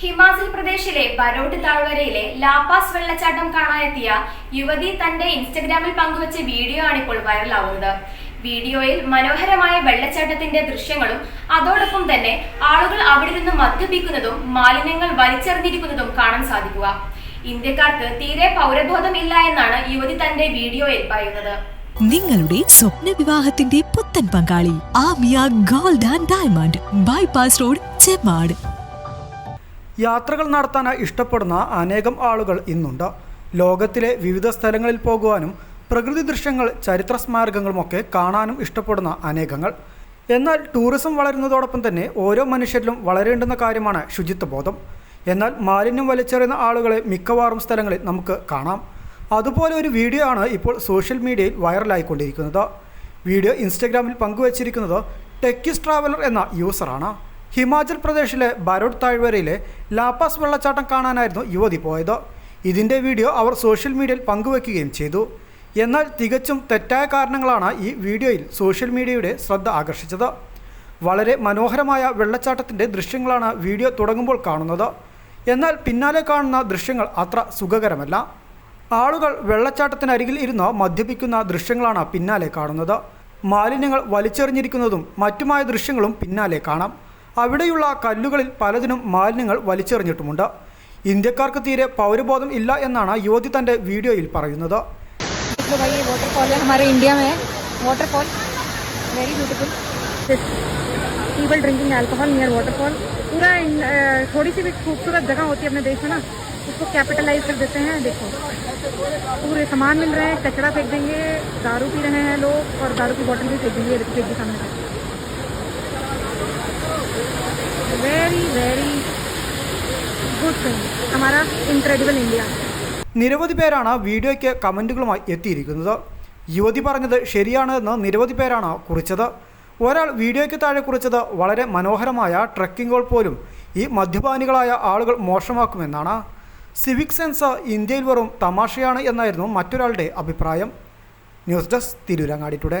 ഹിമാചൽ പ്രദേശിലെ ബരോട്ട് താഴ്വരയിലെ ലാപ്പാസ് വെള്ളച്ചാട്ടം കാണാനെത്തിയ യുവതി തന്റെ ഇൻസ്റ്റഗ്രാമിൽ പങ്കുവച്ച വീഡിയോ ആണ് ഇപ്പോൾ വൈറലാവുന്നത്. വീഡിയോയിൽ മനോഹരമായ വെള്ളച്ചാട്ടത്തിന്റെ ദൃശ്യങ്ങളും അതോടൊപ്പം തന്നെ ആളുകൾ അവിടെ നിന്ന് മദ്യപിക്കുന്നതും മാലിന്യങ്ങൾ വലിച്ചെറിഞ്ഞിരിക്കുന്നതും കാണാൻ സാധിക്കുക. ഇന്ത്യക്കാർക്ക് തീരെ പൗരബോധം ഇല്ല എന്നാണ് യുവതി തന്റെ വീഡിയോയിൽ പറയുന്നത്. നിങ്ങളുടെ സ്വപ്ന വിവാഹത്തിന്റെ പുത്തൻ പങ്കാളി Aamiya gold and diamond bypass road Chemmad യാത്രകൾ നടത്താൻ ഇഷ്ടപ്പെടുന്ന അനേകം ആളുകൾ ഇന്നുണ്ട്. ലോകത്തിലെ വിവിധ സ്ഥലങ്ങളിൽ പോകുവാനും പ്രകൃതി ദൃശ്യങ്ങൾ ചരിത്ര സ്മാരകങ്ങളുമൊക്കെ കാണാനും ഇഷ്ടപ്പെടുന്ന അനേകങ്ങൾ. എന്നാൽ ടൂറിസം വളരുന്നതോടൊപ്പം തന്നെ ഓരോ മനുഷ്യരിലും വളരേണ്ടുന്ന കാര്യമാണ് ശുചിത്വബോധം എന്നാൽ മാലിന്യം വലിച്ചെറിയുന്ന ആളുകളെ മിക്കവാറും സ്ഥലങ്ങളിൽ നമുക്ക് കാണാം. അതുപോലെ ഒരു വീഡിയോ ആണ് ഇപ്പോൾ സോഷ്യൽ മീഡിയയിൽ വൈറലായിക്കൊണ്ടിരിക്കുന്നത്. വീഡിയോ ഇൻസ്റ്റഗ്രാമിൽ പങ്കുവച്ചിരിക്കുന്നത് ടെക്കിസ് ട്രാവലർ എന്ന യൂസറാണ്. ഹിമാചൽ പ്രദേശിലെ ബരോഡ് താഴ്വരയിലെ ലാപ്പാസ് വെള്ളച്ചാട്ടം കാണാനായിരുന്നു യുവതി പോയത്. ഇതിന്റെ വീഡിയോ അവർ സോഷ്യൽ മീഡിയയിൽ പങ്കുവയ്ക്കുകയും ചെയ്തു. എന്നാൽ തികച്ചും തെറ്റായ കാരണങ്ങളാണ് ഈ വീഡിയോയിൽ സോഷ്യൽ മീഡിയയുടെ ശ്രദ്ധ ആകർഷിച്ചത്. വളരെ മനോഹരമായ വെള്ളച്ചാട്ടത്തിന്റെ ദൃശ്യങ്ങളാണ് വീഡിയോ തുടങ്ങുമ്പോൾ കാണുന്നത്. എന്നാൽ പിന്നാലെ കാണുന്ന ദൃശ്യങ്ങൾ അത്ര സുഖകരമല്ല. ആളുകൾ വെള്ളച്ചാട്ടത്തിനരികിൽ ഇരുന്ന് മദ്യപിക്കുന്ന ദൃശ്യങ്ങളാണ് പിന്നാലെ കാണുന്നത്. മാലിന്യങ്ങൾ വലിച്ചെറിഞ്ഞിരിക്കുന്നതും മറ്റുമായ ദൃശ്യങ്ങളും പിന്നാലെ കാണാം. അവിടെയുള്ള കല്ലുകളിൽ പലതിനും മാലിന്യങ്ങൾ വലിച്ചെറിഞ്ഞിട്ടുമുണ്ട് ഇന്ത്യക്കാർക്ക് തീരെ പൗരബോധം ഇല്ല എന്നാണ് യുവതി തൻ്റെ വീഡിയോയിൽ പറയുന്നത് देख लो भाई ये वाटरफॉल है हमारे इंडिया में है waterfall very beautiful people drinking alcohol near waterfall पूरा इन- अ, थोड़ी सी भी खूबसूरत जगह होती है अपने देश में ना उसको कैपिटलाइज कर देते हैं देखो पूरे सामान मिल रहे हैं कचरा फेंक देंगे दारू पी रहे हैं लोग और दारू की बोतल भी फेंक देंगे ये देखिए के सामने very very good film incredible India നിരവധി പേരാണ് വീഡിയോയ്ക്ക് കമന്റുകളുമായി എത്തിയിരിക്കുന്നത്. യുവതി പറഞ്ഞത് ശരിയാണ് എന്ന് നിരവധി പേരാണ് കുറിച്ചത്. ഒരാൾ വീഡിയോയ്ക്ക് താഴെ കുറിച്ചത് വളരെ മനോഹരമായ ട്രക്കിങ്ങുകൾ പോലും ഈ മദ്യപാനികളായ ആളുകൾ മോശമാക്കുമെന്നാണ്. സിവിക് സെൻസ് ഇന്ത്യയിൽ വെറും തമാശയാണ് എന്നായിരുന്നു മറ്റൊരാളുടെ അഭിപ്രായം. News desk Tirurangadi today.